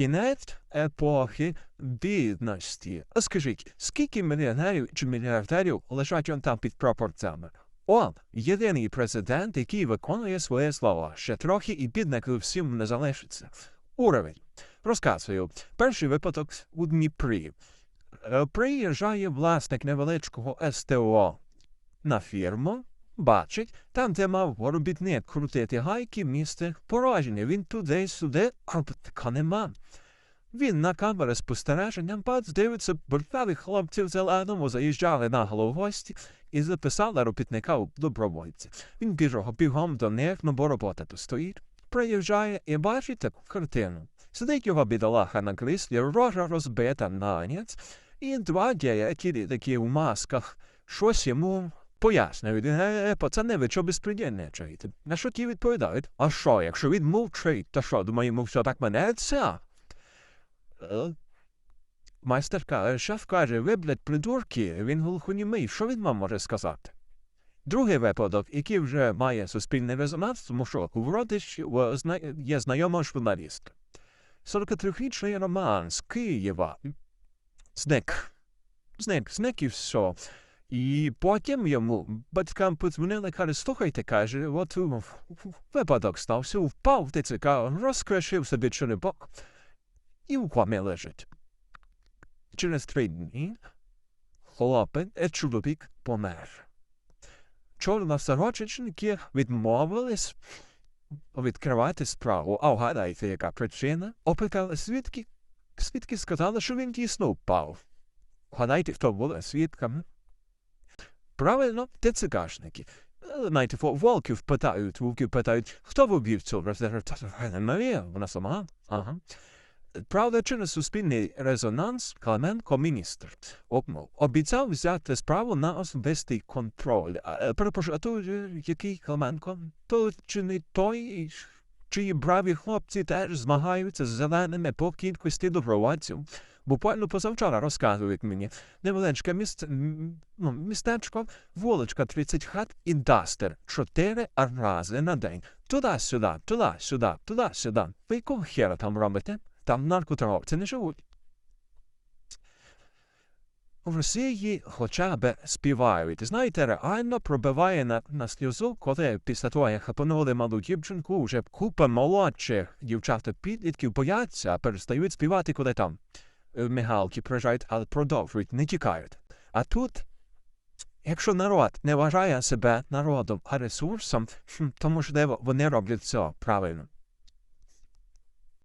кінець епохи бідності. А скажіть, скільки мільйонерів чи мільярдерів лежать он там під пропорцями? Он єдиний президент, який виконує своє слово. Ще трохи і бідників всім не залишиться. Уровень. Розказую. Перший випадок у Дніпрі. Е, Приїжджає власник невеличкого СТО на фірму, бачить, там, де мав робітник крутити гайки, місце порожнє. Він туди-сюди, а робітника нема. Він на камери спостереження бац, дивиться, бортові хлопці в зеленому заїжджали на гості і записали робітника у добровольці. Він біжав бігом до них, ну бо робота тут стоїть. Приїжджає і бачить таку картину. Сидить його бідолаха на кріслі, рожа розбита нанець, і два діятелі такі в масках щось йому пояснюють. Е, пацани, ви що безпредельничаєте? На що ті відповідають? А що, якщо він мовчить, то що, думаємо, все так минеться? Е, Майстер каже, шеф каже, ви, блядь, придурки, він глухонімий, що він вам може сказати? Другий випадок, який вже має суспільний резонанс, тому що у родичі е, є знайома журналістка. 43-річний Роман з Києва. Зник. Зник, зник і все. І потім йому батькам подзвонили, каже, слухайте, каже, от випадок стався, впав в ТЦК, розкришив собі черепок і в комі лежить. Через три дні хлопець, е, чоловік помер. Чорна сорочечники відмовились відкривати справу. А вгадайте, яка причина? Опитали свідки. Свідки сказали, що він дійсно впав. Вгадайте, хто були свідками? Правильно, ТЦКшники. Е, Знаєте, волків питають, вовків питають, хто вбив цю? Марія, вона сама. Ага. Правда, через суспільний резонанс Клименко міністр обмов обіцяв взяти справу на особистий контроль. А, е, Перепрошую, а то е, який Клименко? То чи не той, чиї браві хлопці теж змагаються з зеленими по кількості добровольців? Буквально позавчора розказують мені невеличке місце, м, ну, містечко, вуличка 30 хат і дастер чотири рази на день. Туди-сюди, туди-сюди, туди-сюди. Ви якого хера там робите? Там наркоторговці не живуть. В Росії хоча б співають. Знаєте, реально пробиває на, на сльозу, коли після того, як хапанули малу дівчинку, вже купа молодших дівчат підлітків бояться, перестають співати, коли там мигалки приїжджають, але продовжують, не тікають. А тут, якщо народ не вважає себе народом, а ресурсом, то можливо вони роблять все правильно.